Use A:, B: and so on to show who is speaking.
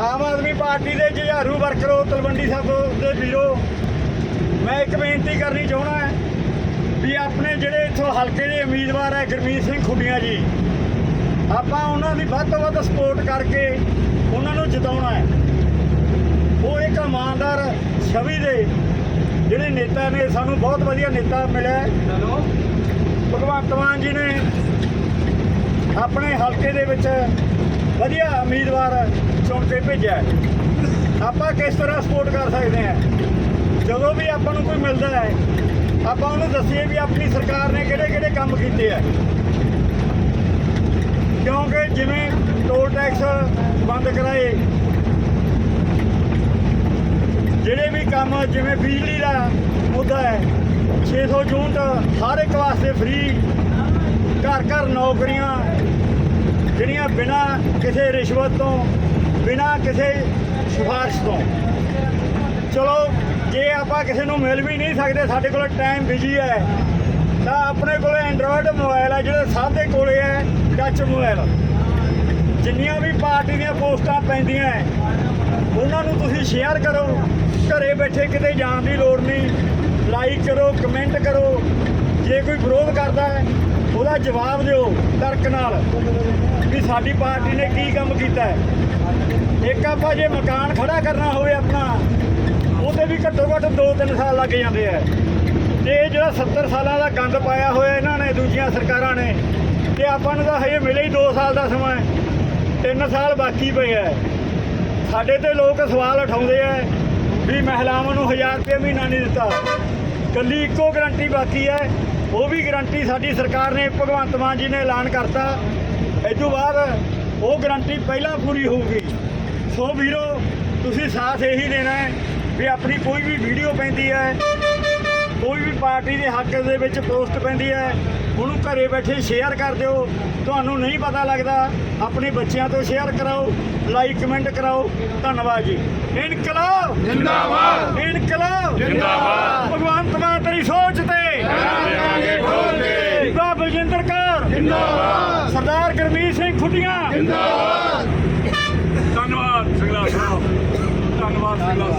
A: Aam Aadmi party ਦੇ ਜੁਝਾਰੂ ਵਰਕਰੋ ਤਲਵੰਡੀ ਸਾਹਿਬ ਦੇ ਵੀਰੋ ਮੈਂ ਇੱਕ ਬੇਨਤੀ ਕਰਨੀ ਚਾਹਣਾ ਹੈ ਵੀ ਆਪਣੇ ਜਿਹੜੇ ਇੱਥੋਂ ਹਲਕੇ ਦੇ ਉਮੀਦਵਾਰ ਹੈ ਗੁਰਮੀਤ ਸਿੰਘ ਖੁੱਡੀਆਂ ਜੀ ਆਪਾਂ ਉਹਨਾਂ ਦੀ ਵੱਧ ਤੋਂ ਵੱਧ ਸਪੋਰਟ ਕਰਕੇ ਉਹਨਾਂ ਨੂੰ ਜਿਤਾਉਣਾ ਹੈ ਉਹ ਇੱਕ ਇਮਾਨਦਾਰ ਛਵੀ ਦੇ ਜਿਹੜੇ ਨੇਤਾ ਨੇ ਸਾਨੂੰ ਬਹੁਤ ਵਧੀਆ ਨੇਤਾ ਮਿਲਿਆ ਹੈ। ਭਗਵੰਤ ਮਾਨ ਜੀ ਨੇ ਆਪਣੇ ਹਲਕੇ ਦੇ ਵਿੱਚ ਵਧੀਆ ਉਮੀਦਵਾਰ ਚੁਣ ਕੇ ਭੇਜਿਆ ਆਪਾਂ ਕਿਸ ਤਰ੍ਹਾਂ ਸਪੋਰਟ ਕਰ ਸਕਦੇ ਹਾਂ? ਜਦੋਂ ਵੀ ਆਪਾਂ ਨੂੰ ਕੋਈ ਮਿਲਦਾ ਹੈ, ਆਪਾਂ ਉਹਨੂੰ ਦੱਸੀਏ ਵੀ ਆਪਣੀ ਸਰਕਾਰ ਨੇ ਕਿਹੜੇ ਕਿਹੜੇ ਕੰਮ ਕੀਤੇ ਆ ਕਿਉਂਕਿ ਜਿਵੇਂ ਟੋਲ ਟੈਕਸ ਬੰਦ ਕਰਾਏ, ਜਿਹੜੇ ਵੀ ਕੰਮ ਜਿਵੇਂ ਬਿਜਲੀ ਦਾ ਮੁੱਦਾ ਹੈ 600 ਯੂਨਿਟ ਹਰ ਇੱਕ ਵਾਸਤੇ ਫ੍ਰੀ ਘਰ ਘਰ ਨੌਕਰੀਆਂ ਜਿਹੜੀਆਂ ਬਿਨਾਂ ਕਿਸੇ ਰਿਸ਼ਵਤ ਤੋਂ ਬਿਨਾਂ ਕਿਸੇ ਸਿਫਾਰਿਸ਼ ਤੋਂ। ਚਲੋ ਜੇ ਆਪਾਂ ਕਿਸੇ ਨੂੰ ਮਿਲ ਵੀ ਨਹੀਂ ਸਕਦੇ ਸਾਡੇ ਕੋਲ ਟਾਈਮ ਬਿਜ਼ੀ ਹੈ ਤਾਂ ਆਪਣੇ ਕੋਲ ਐਂਡਰੋਇਡ ਮੋਬਾਈਲ ਹੈ ਜਿਹੜੇ ਸਭ ਦੇ ਕੋਲੇ ਹੈ ਟੱਚ ਮੋਬਾਈਲ ਜਿੰਨੀਆਂ ਵੀ ਪਾਰਟੀ ਦੀਆਂ ਪੋਸਟਾਂ ਪੈਂਦੀਆਂ ਹੈ, ਉਹਨਾਂ ਨੂੰ ਤੁਸੀਂ ਸ਼ੇਅਰ ਕਰੋ। ਘਰੇ ਬੈਠੇ ਕਿਤੇ ਜਾਣ ਦੀ ਲੋੜ ਨਹੀਂ। ਲਾਈਕ ਕਰੋ ਕਮੈਂਟ ਕਰੋ। ਜੇ ਕੋਈ ਵਿਰੋਧ ਕਰਦਾ ਹੈ ਉਹਦਾ ਜਵਾਬ ਦਿਓ ਤਰਕ ਨਾਲ ਵੀ ਸਾਡੀ ਪਾਰਟੀ ਨੇ ਕੀ ਕੰਮ ਕੀਤਾ ਹੈ। ਇੱਕ ਆਪਾਂ ਜੇ ਮਕਾਨ ਖੜਾ ਕਰਨਾ ਹੋਵੇ ਆਪਣਾ, ਉਹਦੇ ਵੀ ਘੱਟੋ ਘੱਟ 2-3 ਸਾਲ ਲੱਗ ਜਾਂਦੇ ਆ। ਤੇ ਇਹ ਜਿਹੜਾ 70 ਸਾਲਾਂ ਦਾ ਗੰਦ ਪਾਇਆ ਹੋਇਆ ਇਹਨਾਂ ਨੇ, ਦੂਜੀਆਂ ਸਰਕਾਰਾਂ ਨੇ, ਤੇ ਆਪਾਂ ਨੂੰ ਤਾਂ ਹਜੇ ਮਿਲੇ ਹੀ 2 ਸਾਲ ਦਾ ਸਮਾਂ ਹੈ 3 ਸਾਲ ਬਾਕੀ ਪਏ ਆ। ਸਾਡੇ ਤੇ ਲੋਕ ਸਵਾਲ ਉਠਾਉਂਦੇ ਆ ਵੀ ਮਹਿਲਾਵਾਂ ਨੂੰ 1000 ਰੁਪਏ ਮਹੀਨਾ ਨਹੀਂ ਦਿੱਤਾ। ਕੱਲੀ ਇੱਕੋ ਗਰੰਟੀ ਬਾਕੀ ਹੈ ਉਹ ਵੀ ਗਰੰਟੀ ਸਾਡੀ ਸਰਕਾਰ ਨੇ, ਭਗਵੰਤ ਮਾਨ ਜੀ ਨੇ ਐਲਾਨ ਕਰਤਾ। ਇਸ ਤੋਂ ਬਾਅਦ ਉਹ ਗਰੰਟੀ ਪਹਿਲਾਂ ਪੂਰੀ ਹੋਊਗੀ। ਸੋ ਵੀਰੋ, ਤੁਸੀਂ ਸਾਥ ਇਹੀ ਦੇਣਾ ਹੈ ਵੀ ਆਪਣੀ ਕੋਈ ਵੀ ਵੀਡੀਓ ਪੈਂਦੀ ਹੈ, ਕੋਈ ਵੀ ਪਾਰਟੀ ਦੇ ਹੱਕ ਦੇ ਵਿੱਚ ਪੋਸਟ ਪੈਂਦੀ ਹੈ, ਉਹਨੂੰ ਘਰੇ ਬੈਠੇ ਸ਼ੇਅਰ ਕਰ ਦਿਓ। ਤੁਹਾਨੂੰ ਨਹੀਂ ਪਤਾ ਲੱਗਦਾ, ਆਪਣੇ ਬੱਚਿਆਂ ਤੋਂ ਸ਼ੇਅਰ ਕਰਾਓ ਲਾਈਕ ਕਮੈਂਟ ਕਰਾਓ। ਧੰਨਵਾਦ ਜੀ। ਇਨਕਲਾਬ!
B: ਜਿੰਦਾਬਾਦ
A: ਇਨਕਲਾਬ
B: ਜਿੰਦਾਬਾਦ।
A: ਭਗਵੰਤ ਮਾਨ ਤੇਰੀ ਸੋਚ ਤੇ
B: ਕਰਾਂਗੇ ਠੋਕ ਕੇ
A: ਬੀਬਾ ਬਲਜਿੰਦਰ ਕੌਰ
B: ਜਿੰਦਾਬਾਦ।
A: ਸਰਦਾਰ ਗੁਰਮੀਤ ਸਿੰਘ ਖੁੱਡੀਆਂ
B: ਜਿੰਦਾਬਾਦ।
A: ਧੰਨਵਾਦ ਸਿੰਘਲਾ ਸਾਹਿਬ। ਧੰਨਵਾਦ ਸਿੰਘਲਾ